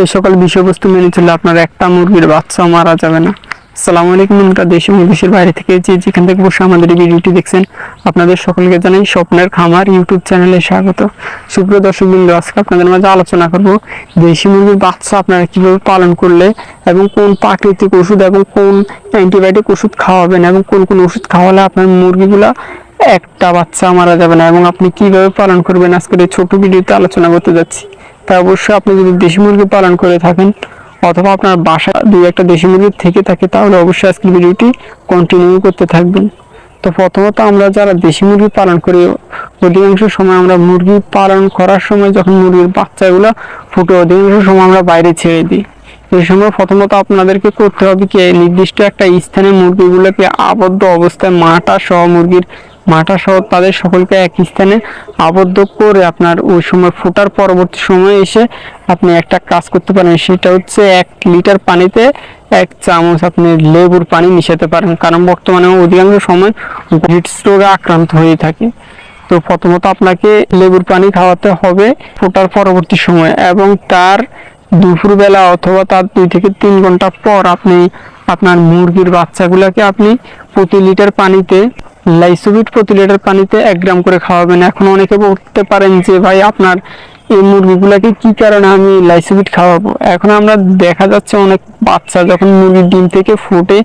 এই সকল বিষয়বস্তু মেনে চললে আপনার একটা মুরগির বাচ্চা মারা যাবে না। আসসালামু আলাইকুম বন্ধুরা দেশে এবং দেশের বাইরে থেকে যে যেখান থেকে বসে আমাদের এই ভিডিওটি দেখছেন, আপনাদের সকলকে জানাই স্বপ্নের খামার ইউটিউব চ্যানেলে স্বাগত। সুপ্রিয় দর্শক বিন্দু, আজকে আপনাদের মাঝে আলোচনা করব দেশি মুরগির বাচ্চা আপনারা কীভাবে পালন করলে এবং কোন প্রাকৃতিক ওষুধ এবং কোন অ্যান্টিবায়োটিক ওষুধ খাওয়াবেন এবং কোন কোন ওষুধ খাওয়ালে আপনার মুরগিগুলা একটা বাচ্চা মারা যাবে না এবং আপনি কীভাবে পালন করবেন, আজকের এই ছোট ভিডিওতে আলোচনা করতে যাচ্ছি। তা অবশ্যই আপনি যদি দেশি মুরগি পালন করে থাকেন অথবা আপনার বাসা দুই একটা দেশি মুরগি থেকে থাকে, তাহলে অবশ্যই আজকের ভিডিওটি কন্টিনিউ করতে থাকবেন। তো প্রথমত আমরা যারা দেশি মুরগি পালন করি, অধিকাংশ সময় আমরা মুরগি পালন করার সময় যখন মুরগির বাচ্চাগুলো ফুটে, অধিকাংশ সময় আমরা বাইরে ছেড়ে দিই। এই সময় প্রথমত আপনাদেরকে করতে হবে কি, নির্দিষ্ট একটা স্থানে মুরগিগুলোকে আবদ্ধ অবস্থায় মাটা সহ মুরগির মাটা সহ তাদের সকলকে এক স্থানে আবদ্ধ করে আপনার ওই সময় ফোটার পরবর্তী সময় এসে আপনি একটা কাজ করতে পারেন। সেটা হচ্ছে এক লিটার পানিতে এক চামচ আপনি লেবুর পানি মিশাতে পারেন। কারণ বর্তমানে অধিকাংশ সময় হিটস রোগে আক্রান্ত হয়ে থাকে। তো প্রথমত আপনাকে লেবুর পানি খাওয়াতে হবে ফোটার পরবর্তী সময় এবং তার দুপুরবেলা অথবা তার দুই থেকে তিন ঘণ্টা পর আপনি আপনার মুরগির বাচ্চাগুলোকে আপনি প্রতি লিটার পানিতে লাইসোবিট প্রতি লিটার পানিতে এক গ্রাম করে খাওয়াবেন। এখন অনেকে বলতে পারেন যে, ভাই, আপনার এই মুরগিগুলোকে কি কারণে আমি লাইসোবিট খাওয়াবো? এখন আমরা দেখা যাচ্ছে অনেক বাচ্চা যখন মুরগির ডিম থেকে ফুটে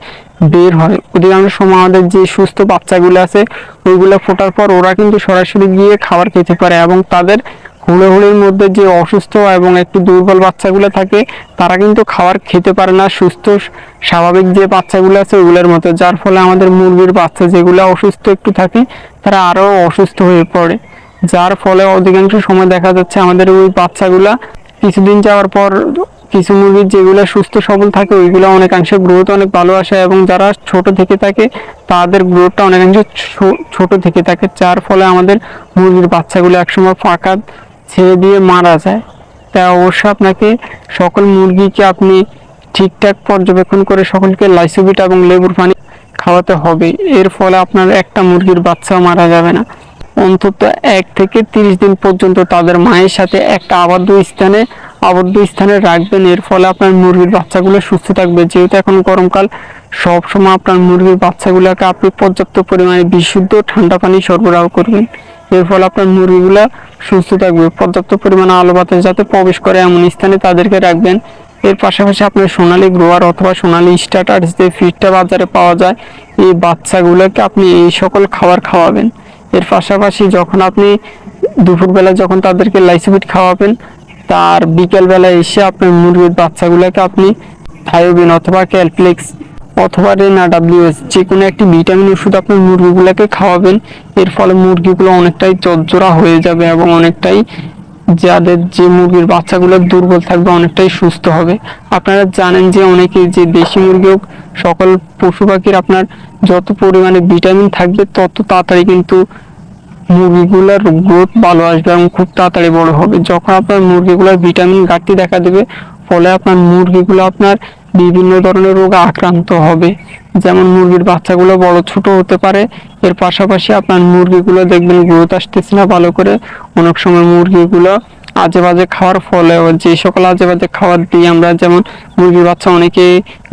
বের হয়, অধিকাংশ সময় আমাদের যে সুস্থ বাচ্চাগুলো আছে, ওইগুলো ফোটার পর ওরা কিন্তু সরাসরি গিয়ে খাবার খেতে পারে এবং তাদের হুড়োহুড়ির মধ্যে যে অসুস্থ এবং একটু দুর্বল বাচ্চাগুলো থাকে, তারা কিন্তু খাবার খেতে পারে না, সুস্থ, স্বাভাবিক যে বাচ্চাগুলো আছে ওগুলোর মতো। যার ফলে আমাদের মুরগির বাচ্চা যেগুলো অসুস্থ একটু থাকে, তারা আরও অসুস্থ হয়ে পড়ে। যার ফলে অধিকাংশ সময় দেখা যাচ্ছে আমাদের ওই বাচ্চাগুলা কিছুদিন যাওয়ার পর কিছু মুরগির যেগুলো সুস্থ, সবল থাকে, ওইগুলো অনেকাংশে গ্রোথ অনেক ভালো আসে এবং যারা ছোট থেকে থাকে, তাদের গ্রোথটা অনেকাংশে ছোট থেকে থাকে, যার ফলে আমাদের মুরগির বাচ্চাগুলো একসময় ফাঁকা ছেড়ে দিয়ে মারা যায়। তাই অবশ্যই আপনাকে সকল মুরগিকে আপনি ঠিকঠাক পর্যবেক্ষণ করে সকলকে লাইসোবিট এবং লেবুর পানি খাওয়াতে হবে। এর ফলে আপনার একটা মুরগির বাচ্চা মারা যাবে না। অন্তত এক থেকে তিরিশ দিন পর্যন্ত তাদের মায়ের সাথে একটা আবদ্ধ স্থানে আবদ্ধ স্থানে রাখবেন। এর ফলে আপনার মুরগির বাচ্চাগুলো সুস্থ থাকবে। যেহেতু এখন গরমকাল, সবসময় আপনার মুরগির বাচ্চাগুলোকে আপনি পর্যাপ্ত পরিমাণে বিশুদ্ধ ঠান্ডা পানি সরবরাহ করবেন। এর ফলে আপনার মুরগিগুলো সুস্থ থাকবে। পর্যাপ্ত পরিমাণে আলো বাতাস যাতে প্রবেশ করে এমন স্থানে তাদেরকে রাখবেন। এর পাশাপাশি আপনার সোনালি গ্রোয়ার অথবা সোনালি স্টার্টার যে ফিডটা বাজারে পাওয়া যায়। এই বাচ্চাগুলোকে আপনি এই সকল খাবার খাওয়াবেন। এর পাশাপাশি যখন আপনি দুপুরবেলা যখন তাদেরকে লাইসোবিট খাওয়াবেন, তার বিকেলবেলা এসে আপনার মুরগির বাচ্চাগুলোকে আপনি থায়োবিন অথবা ক্যালপ্লেক্স অথবা রেনা ডাব্লিউএস যে কোনো একটি ভিটামিন ওষুধ আপনার মুরগিগুলোকে খাওয়াবেন, এর ফলে মুরগিগুলো অনেকটাই চজ্জোড়া হয়ে যাবে এবং অনেকটাই যাদের যে মুরগির বাচ্চাগুলো দুর্বল থাকবে অনেকটাই সুস্থ হবে। আপনারা জানেন যে অনেকে যে দেশি মুরগি হোক, সকল পশু পাখির আপনার যত পরিমাণে ভিটামিন থাকবে, তত তাড়াতাড়ি কিন্তু মুরগিগুলোর গ্রোথ ভালো আসবে এবং খুব তাড়াতাড়ি বড় হবে। যখন আপনার মুরগিগুলোর ভিটামিন ঘাটতি দেখা দেবে, ফলে আপনার মুরগিগুলো আপনার বিভিন্ন ধরনের রোগে আক্রান্ত হবে। যেমন মুরগির বাচ্চাগুলো বড় ছোট হতে পারে, এর পাশাপাশি আপনার মুরগিগুলো দেখবেন গ্রোথ আসতেছে না ভালো করে। অনেক সময় মুরগিগুলো আজে বাজে খাওয়ার ফলে যে সকল আজে বাজে খাবার দিই আমরা, যেমন মুরগির বাচ্চা অনেকে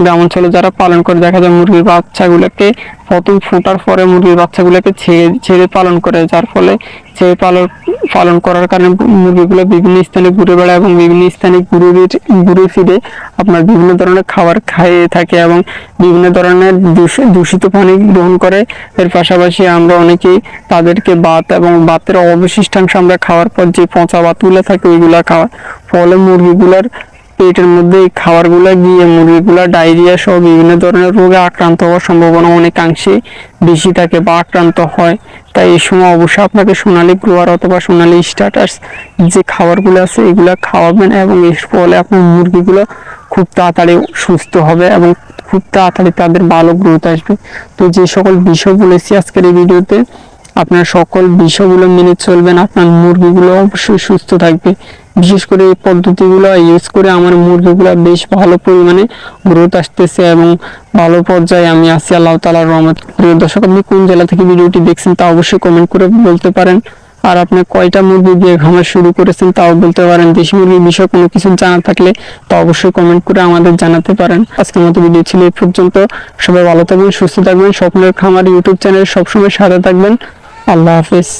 গ্রাম অঞ্চলে যারা পালন করে, দেখা যায় মুরগির বাচ্চাগুলোকে প্রথম ফোটার পরে মুরগির বাচ্চাগুলোকে ছেড়ে ছেড়ে পালন করে, যার ফলে ছেড়ে পালন পালন করার কারণে মুরগিগুলো বিভিন্ন স্থানে ঘুরে বেড়ায় এবং বিভিন্ন স্থানে ঘুরে ঘুরে ফিরে আপনার বিভিন্ন ধরনের খাবার খাইয়ে থাকে এবং বিভিন্ন ধরনের দূষ- দূষিত পানি গ্রহণ করে। এর পাশাপাশি আমরা অনেকেই তাদেরকে ভাত এবং ভাতের অবশিষ্টাংশ আমরা খাওয়ার পর যে পচা ভাতগুলো থাকে ওইগুলো খাওয়া, ফলে মুরগিগুলার পেটের মধ্যে এই খাবারগুলো গিয়ে মুরগিগুলো, ডায়রিয়া সহ বিভিন্ন ধরনের রোগে আক্রান্ত হওয়ার সম্ভাবনা অনেকাংশে বেশি থাকে বা আক্রান্ত হয়। তাই এই সময় অবশ্যই আপনাকে সোনালী গ্রোয়ার অথবা সোনালী স্টার্টার্স যে খাবারগুলো আছে, এগুলো খাওয়াবেন এবং এর ফলে আপনার মুরগিগুলো খুব তাড়াতাড়ি সুস্থ হবে এবং খুব তাড়াতাড়ি তাদের ভালো গ্রোথ আসবে। তো যে সকল বিষয় বলেছি আজকের এই ভিডিওতে আপনার সকল বিষয়গুলো মেনে চলবেন, আপনার মুরগিগুলো অবশ্যই সুস্থ থাকবে। বিশেষ করে এই পদ্ধতিগুলো ইউজ করে আমার মুরগিগুলো বেশ ভালো পরিমাণে গ্রোথ আসতেছে এবং ভালো পর্যায়ে আমি আছি। আল্লাহ তালার রহমত। প্রিয় দর্শক, আপনি কোন জেলা থেকে ভিডিওটি দেখছেন তা অবশ্যই কমেন্ট করে বলতে পারেন। আর আপনি কয়টা মুরগি দিয়ে খামার শুরু করেছেন তাও বলতে পারেন। দেশি মুরগির বিষয়ে কোনো কিছু জানা থাকলে তা অবশ্যই কমেন্ট করে আমাদের জানাতে পারেন। আজকের মতো ভিডিও ছিল এই পর্যন্ত। সবাই ভালো থাকবেন, সুস্থ থাকবেন। স্বপ্নের খামার ইউটিউব চ্যানেল সবসময় সাথে থাকবেন। আল্লাহ হাফেজ